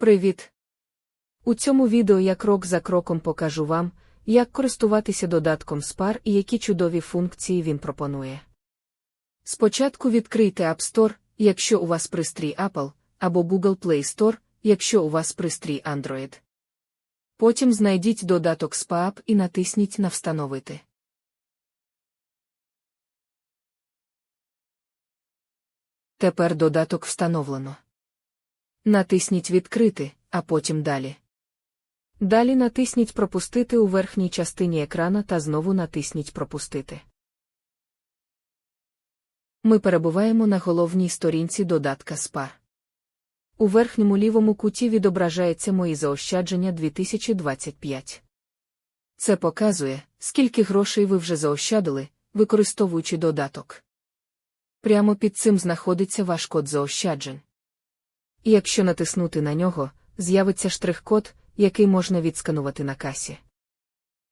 Привіт! У цьому відео я крок за кроком покажу вам, як користуватися додатком Spar і які чудові функції він пропонує. Спочатку відкрийте App Store, якщо у вас пристрій Apple, або Google Play Store, якщо у вас пристрій Android. Потім знайдіть додаток SPA і натисніть на Встановити. Тепер додаток встановлено. Натисніть Відкрити, а потім далі. Далі натисніть Пропустити у верхній частині екрана та знову натисніть Пропустити. Ми перебуваємо на головній сторінці додатка SPA. У верхньому лівому куті відображається мої заощадження 2025. Це показує, скільки грошей ви вже заощадили, використовуючи додаток. Прямо під цим знаходиться ваш код заощаджень. І якщо натиснути на нього, з'явиться штрих-код, який можна відсканувати на касі.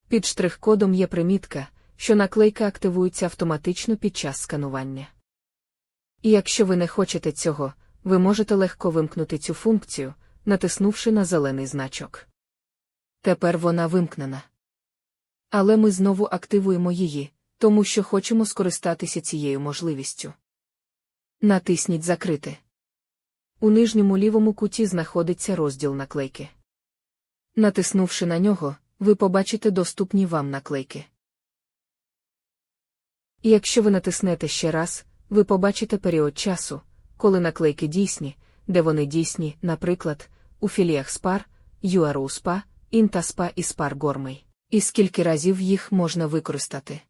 Під штрих-кодом є примітка, що наклейка активується автоматично під час сканування. І якщо ви не хочете цього, ви можете легко вимкнути цю функцію, натиснувши на зелений значок. Тепер вона вимкнена. Але ми знову активуємо її, тому що хочемо скористатися цією можливістю. Натисніть Закрити. У нижньому лівому куті знаходиться розділ наклейки. Натиснувши на нього, ви побачите доступні вам наклейки. Якщо ви натиснете ще раз, ви побачите період часу, коли наклейки дійсні, де вони дійсні, наприклад, у філіях URU SPA, INTA і SPAR Гормий, і скільки разів їх можна використати.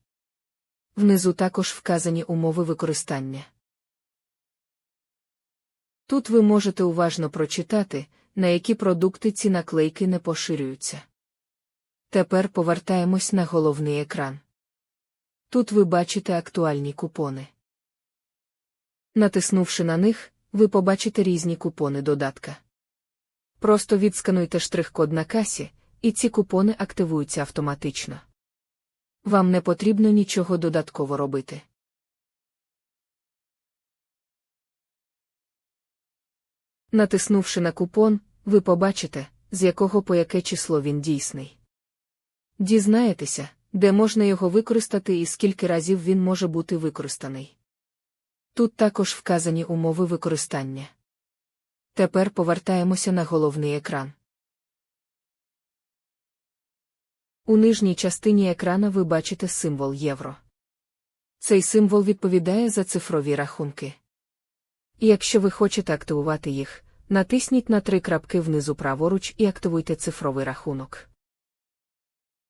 Внизу також вказані умови використання. Тут ви можете уважно прочитати, на які продукти ці наклейки не поширюються. Тепер повертаємось на головний екран. Тут ви бачите актуальні купони. Натиснувши на них, ви побачите різні купони додатка. Просто відскануйте штрих-код на касі, і ці купони активуються автоматично. Вам не потрібно нічого додатково робити. Натиснувши на купон, ви побачите, з якого по яке число він дійсний. Дізнаєтеся, де можна його використати і скільки разів він може бути використаний. Тут також вказані умови використання. Тепер повертаємося на головний екран. У нижній частині екрана ви бачите символ євро. Цей символ відповідає за цифрові рахунки. І якщо ви хочете активувати їх, натисніть на три крапки внизу праворуч і активуйте цифровий рахунок.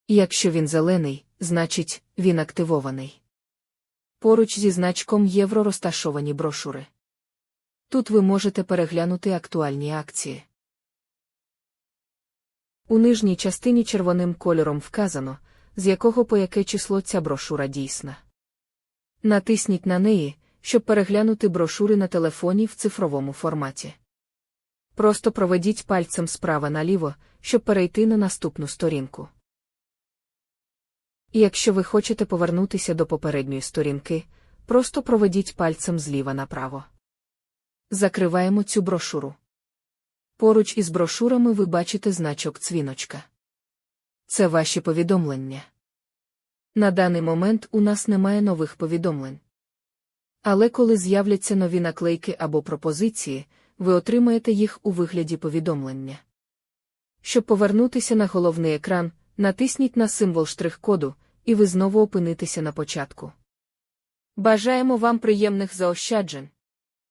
Якщо він зелений, значить, він активований. Поруч зі значком євро розташовані брошури. Тут ви можете переглянути актуальні акції. У нижній частині червоним кольором вказано, з якого по яке число ця брошура дійсна. Натисніть на неї, щоб переглянути брошури на телефоні в цифровому форматі. Просто проведіть пальцем справа наліво, щоб перейти на наступну сторінку. І якщо ви хочете повернутися до попередньої сторінки, просто проведіть пальцем зліва направо. Закриваємо цю брошуру. Поруч із брошурами ви бачите значок цвіночка. Це ваші повідомлення. На даний момент у нас немає нових повідомлень. Але коли з'являться нові наклейки або пропозиції, ви отримаєте їх у вигляді повідомлення. Щоб повернутися на головний екран, натисніть на символ штрих-коду, і ви знову опинитеся на початку. Бажаємо вам приємних заощаджень!